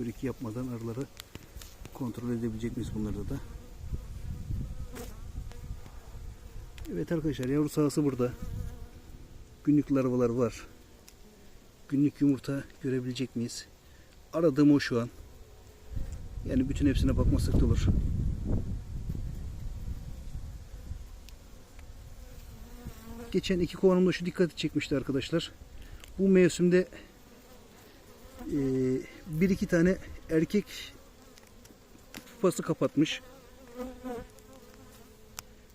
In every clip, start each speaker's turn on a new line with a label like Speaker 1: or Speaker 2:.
Speaker 1: körük yapmadan arıları kontrol edebilecek miyiz bunlarda da? Evet arkadaşlar yavru sahası burada. Günlük larvalar var. Günlük yumurta görebilecek miyiz? Aradığım o şu an. Yani bütün hepsine bakmasak da olur. Geçen iki kovanımda şu dikkati çekmişti arkadaşlar. Bu mevsimde eee, bir iki tane erkek pupası kapatmış.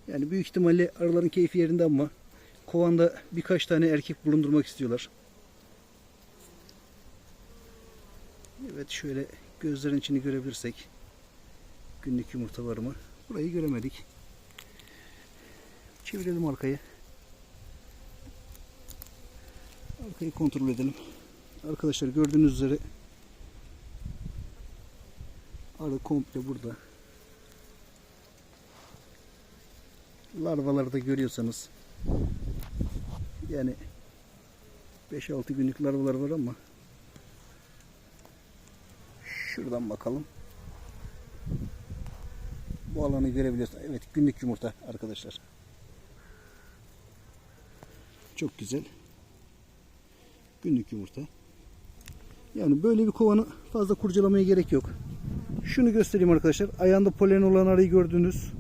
Speaker 1: Yani büyük ihtimalle arıların keyfi yerinde ama kovanda birkaç tane erkek bulundurmak istiyorlar. Evet şöyle gözlerin içini görebilirsek günlük yumurta var mı? Burayı göremedik. Çevirelim arkayı. Arkayı kontrol edelim. Arkadaşlar gördüğünüz üzere arı komple burada. Larvaları da görüyorsanız yani 5-6 günlük larvalar var ama şuradan bakalım. Bu alanı görebiliyorsunuz. Evet günlük yumurta arkadaşlar. Çok güzel. Günlük yumurta. Yani böyle bir kovanı fazla kurcalamaya gerek yok. Şunu göstereyim arkadaşlar. Ayağında polen olan arıyı gördünüz.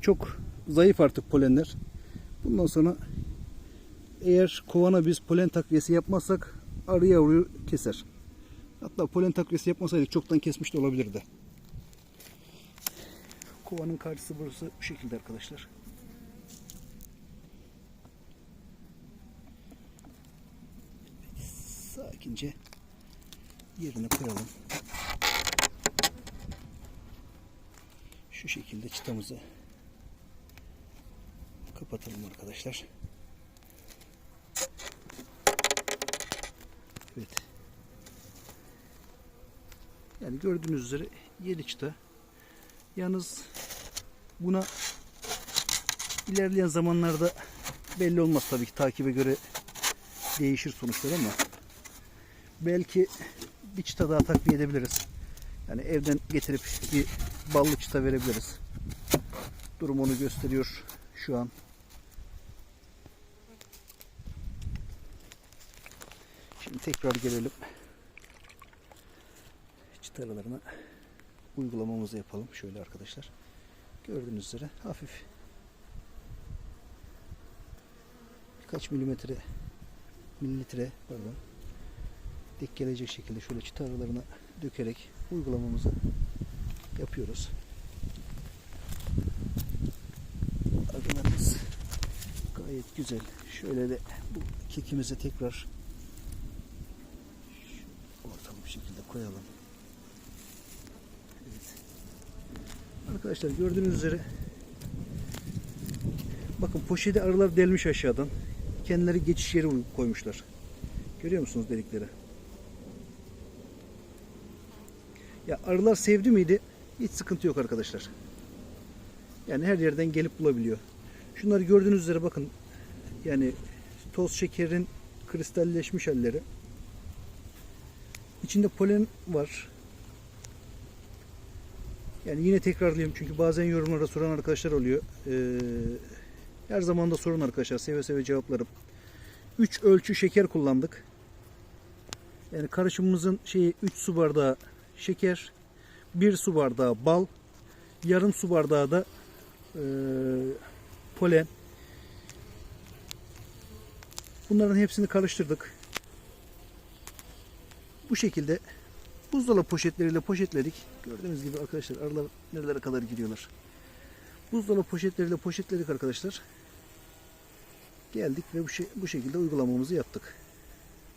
Speaker 1: Çok zayıf artık polenler. Bundan sonra eğer kovana biz polen takviyesi yapmazsak arı yavruyu keser. Hatta polen takviyesi yapmasaydık çoktan kesmiş de olabilirdi. Kovanın karşısı burası bu şekilde arkadaşlar. Sakince yerine koyalım. Şu şekilde çıtamızı kapatalım arkadaşlar. Evet. Yani gördüğünüz üzere yedi çıta. Yalnız buna ilerleyen zamanlarda belli olmaz tabii ki takibe göre değişir sonuçlar ama belki bir çıta daha takviye edebiliriz. Yani evden getirip bir ballı çıta verebiliriz. Durum onu gösteriyor şu an. Şimdi tekrar gelelim. Çıta aralarına uygulamamızı yapalım. Şöyle arkadaşlar. Gördüğünüz üzere hafif birkaç milimetre mililitre pardon dik gelecek şekilde şöyle çıta aralarına dökerek uygulamamızı yapıyoruz. Arılarımız gayet güzel. Şöyle de bu kekimizi tekrar şu ortalı bir şekilde koyalım. Evet. Arkadaşlar gördüğünüz üzere bakın poşeti arılar delmiş aşağıdan. Kendileri geçiş yeri koymuşlar. Görüyor musunuz delikleri? Ya arılar sevdi miydi? Hiç sıkıntı yok arkadaşlar. Yani her yerden gelip bulabiliyor. Şunları gördüğünüz üzere bakın. Yani toz şekerin kristalleşmiş halleri. İçinde polen var. Yani yine tekrarlayayım çünkü bazen yorumlara soran arkadaşlar oluyor. Ee, her zaman da sorun arkadaşlar. Seve seve cevaplarım. 3 ölçü şeker kullandık. Yani karışımımızın şeyi 3 su bardağı şeker, 1 su bardağı bal, yarım su bardağı da e, polen. Bunların hepsini karıştırdık. Bu şekilde buzdolabı poşetleriyle poşetledik. Gördüğünüz gibi arkadaşlar arılar nerelere kadar giriyorlar. Buzdolabı poşetleriyle poşetledik arkadaşlar. Geldik ve bu, şey, bu şekilde uygulamamızı yaptık.